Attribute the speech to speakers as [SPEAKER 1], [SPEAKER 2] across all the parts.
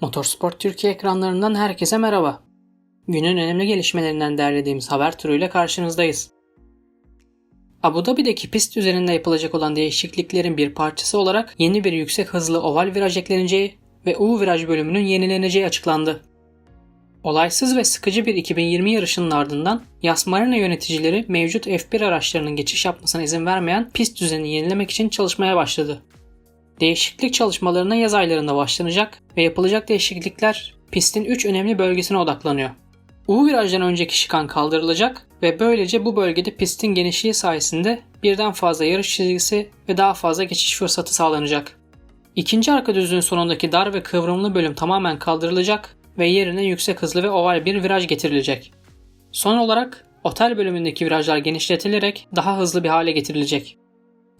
[SPEAKER 1] Motorsport Türkiye ekranlarından herkese merhaba. Günün önemli gelişmelerinden derlediğimiz haber turuyla karşınızdayız. Abu Dhabi'deki pist üzerinde yapılacak olan değişikliklerin bir parçası olarak yeni bir yüksek hızlı oval viraj ekleneceği ve U viraj bölümünün yenileneceği açıklandı. Olaysız ve sıkıcı bir 2020 yarışının ardından Yas Marina yöneticileri mevcut F1 araçlarının geçiş yapmasına izin vermeyen pist düzenini yenilemek için çalışmaya başladı. Değişiklik çalışmalarına yaz aylarında başlanacak ve yapılacak değişiklikler pistin 3 önemli bölgesine odaklanıyor. U virajdan önceki şikan kaldırılacak ve böylece bu bölgede pistin genişliği sayesinde birden fazla yarış çizgisi ve daha fazla geçiş fırsatı sağlanacak. İkinci arka düzlüğün sonundaki dar ve kıvrımlı bölüm tamamen kaldırılacak ve yerine yüksek hızlı ve oval bir viraj getirilecek. Son olarak otel bölümündeki virajlar genişletilerek daha hızlı bir hale getirilecek.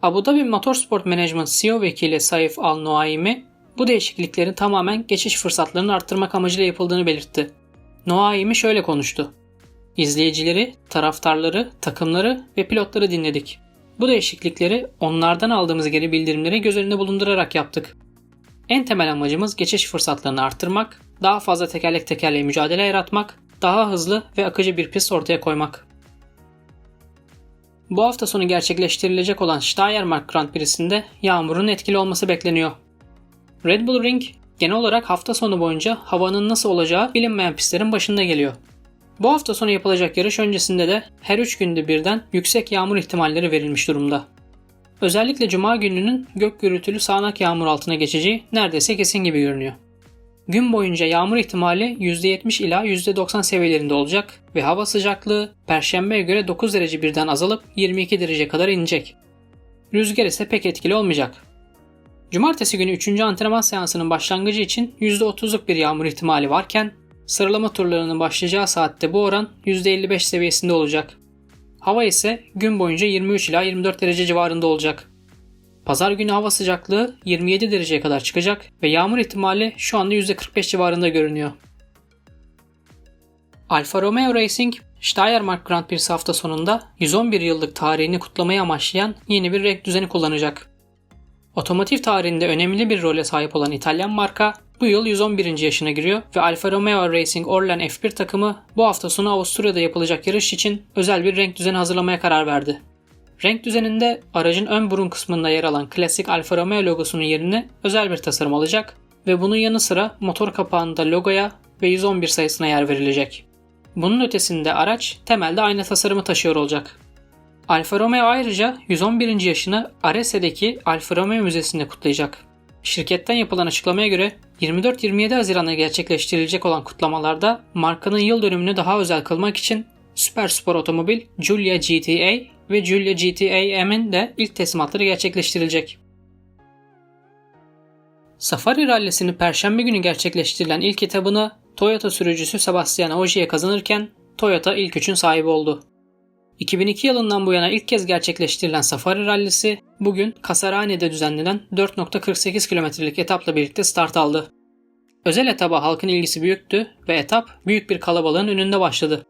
[SPEAKER 1] Abu Dhabi Motorsport Management CEO vekili Saif Al Noaimi bu değişikliklerin tamamen geçiş fırsatlarını arttırmak amacıyla yapıldığını belirtti. Noaimi şöyle konuştu. İzleyicileri, taraftarları, takımları ve pilotları dinledik. Bu değişiklikleri onlardan aldığımız geri bildirimleri göz önünde bulundurarak yaptık. En temel amacımız geçiş fırsatlarını arttırmak, daha fazla tekerlek tekerleğe mücadele yaratmak, daha hızlı ve akıcı bir pist ortaya koymak. Bu hafta sonu gerçekleştirilecek olan Steiermark Grand Prix'sinde yağmurun etkili olması bekleniyor. Red Bull Ring genel olarak hafta sonu boyunca havanın nasıl olacağı bilinmeyen pistlerin başında geliyor. Bu hafta sonu yapılacak yarış öncesinde de her 3 günde birden yüksek yağmur ihtimalleri verilmiş durumda. Özellikle cuma gününün gök gürültülü sağanak yağmur altına geçeceği neredeyse kesin gibi görünüyor. Gün boyunca yağmur ihtimali %70 ila %90 seviyelerinde olacak ve hava sıcaklığı perşembeye göre 9 derece birden azalıp 22 derece kadar inecek. Rüzgar ise pek etkili olmayacak. Cumartesi günü 3. antrenman seansının başlangıcı için %30'luk bir yağmur ihtimali varken sıralama turlarının başlayacağı saatte bu oran %55 seviyesinde olacak. Hava ise gün boyunca 23 ila 24 derece civarında olacak. Pazar günü hava sıcaklığı 27 dereceye kadar çıkacak ve yağmur ihtimali şu anda %45 civarında görünüyor. Alfa Romeo Racing, Steiermark Grand Prix hafta sonunda 111 yıllık tarihini kutlamayı amaçlayan yeni bir renk düzeni kullanacak. Otomotiv tarihinde önemli bir role sahip olan İtalyan marka bu yıl 111. yaşına giriyor ve Alfa Romeo Racing Orlen F1 takımı bu hafta sonu Avusturya'da yapılacak yarış için özel bir renk düzeni hazırlamaya karar verdi. Renk düzeninde aracın ön burun kısmında yer alan klasik Alfa Romeo logosunun yerine özel bir tasarım alacak ve bunun yanı sıra motor kapağında logoya ve 111 sayısına yer verilecek. Bunun ötesinde araç temelde aynı tasarımı taşıyor olacak. Alfa Romeo ayrıca 111. yaşını Arese'deki Alfa Romeo Müzesi'nde kutlayacak. Şirketten yapılan açıklamaya göre 24-27 Haziran'da gerçekleştirilecek olan kutlamalarda markanın yıl dönümünü daha özel kılmak için süper spor otomobil Giulia GTA ve Giulia GTA M'in de ilk teslimatları gerçekleştirilecek. Safari rallisini perşembe günü gerçekleştirilen ilk etabını Toyota sürücüsü Sebastian Ogier kazanırken Toyota ilk üçün sahibi oldu. 2002 yılından bu yana ilk kez gerçekleştirilen Safari rallisi bugün Kasarane'de düzenlenen 4.48 kilometrelik etapla birlikte start aldı. Özel etaba halkın ilgisi büyüktü ve etap büyük bir kalabalığın önünde başladı.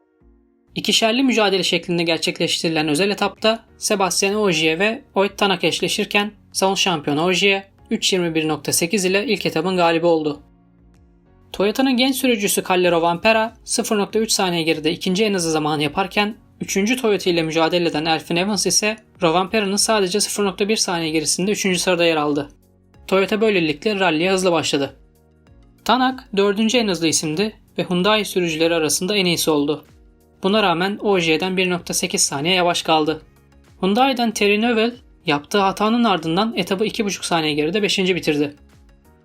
[SPEAKER 1] İkişerli mücadele şeklinde gerçekleştirilen özel etapta Sebastian Ogier ve Oyt Tanak eşleşirken salon şampiyonu Ogier 3.21.8 ile ilk etabın galibi oldu. Toyota'nın genç sürücüsü Calle Rovanpera 0.3 saniye geride ikinci en hızlı zamanı yaparken 3. Toyota ile mücadele eden Elfin Evans ise Rovanpera'nın sadece 0.1 saniye gerisinde 3. sırada yer aldı. Toyota böylelikle ralliye hızlı başladı. Tanak 4. en hızlı isimdi ve Hyundai sürücüleri arasında en iyisi oldu. Buna rağmen Ogier'den 1.8 saniye yavaş kaldı. Hyundai'den Terry Newell yaptığı hatanın ardından etabı 2.5 saniye geride 5. bitirdi.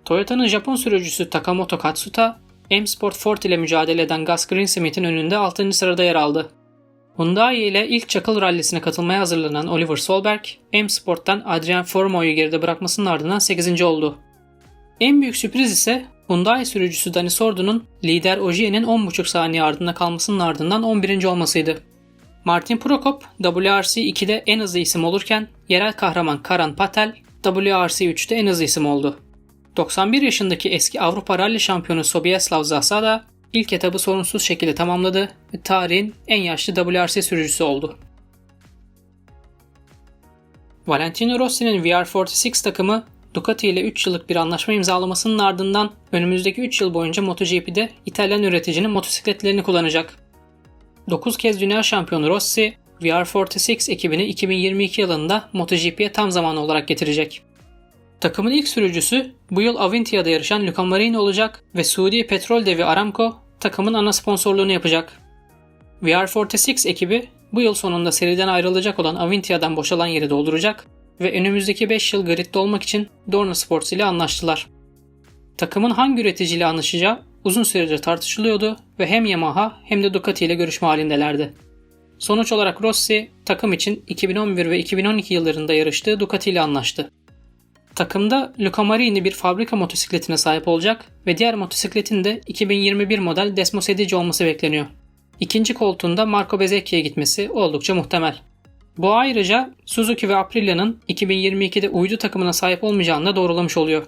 [SPEAKER 1] Toyota'nın Japon sürücüsü Takamoto Katsuta, M Sport Ford ile mücadele eden Gus Greensmith'in önünde 6. sırada yer aldı. Hyundai ile ilk çakıl rallisine katılmaya hazırlanan Oliver Solberg, M Sport'tan Adrian Formo'yu geride bırakmasının ardından 8. oldu. En büyük sürpriz ise Hyundai sürücüsü Dani Sordo'nun lider Ogier'in 10.5 saniye ardında kalmasının ardından 11. olmasıydı. Martin Prokop WRC 2'de en hızlı isim olurken yerel kahraman Karan Patel WRC 3'te en hızlı isim oldu. 91 yaşındaki eski Avrupa Rally şampiyonu Sobieslav Zasada ilk etabı sorunsuz şekilde tamamladı ve tarihin en yaşlı WRC sürücüsü oldu. Valentino Rossi'nin VR46 takımı Ducati ile 3 yıllık bir anlaşma imzalamasının ardından önümüzdeki 3 yıl boyunca MotoGP'de İtalyan üreticinin motosikletlerini kullanacak. 9 kez dünya şampiyonu Rossi, VR46 ekibini 2022 yılında MotoGP'ye tam zamanlı olarak getirecek. Takımın ilk sürücüsü bu yıl Avintia'da yarışan Luca Marini olacak ve Suudi petrol devi Aramco takımın ana sponsorluğunu yapacak. VR46 ekibi bu yıl sonunda seriden ayrılacak olan Avintia'dan boşalan yeri dolduracak ve önümüzdeki 5 yıl gridde olmak için Dorna Sports ile anlaştılar. Takımın hangi üreticiyle anlaşacağı uzun süredir tartışılıyordu ve hem Yamaha hem de Ducati ile görüşme halindelerdi. Sonuç olarak Rossi takım için 2011 ve 2012 yıllarında yarıştığı Ducati ile anlaştı. Takımda Luca Marini bir fabrika motosikletine sahip olacak ve diğer motosikletin de 2021 model Desmos Edici olması bekleniyor. İkinci koltuğunda Marco Bezzecchi'ye gitmesi oldukça muhtemel. Bu ayrıca Suzuki ve Aprilia'nın 2022'de uydu takımına sahip olmayacağını da doğrulamış oluyor.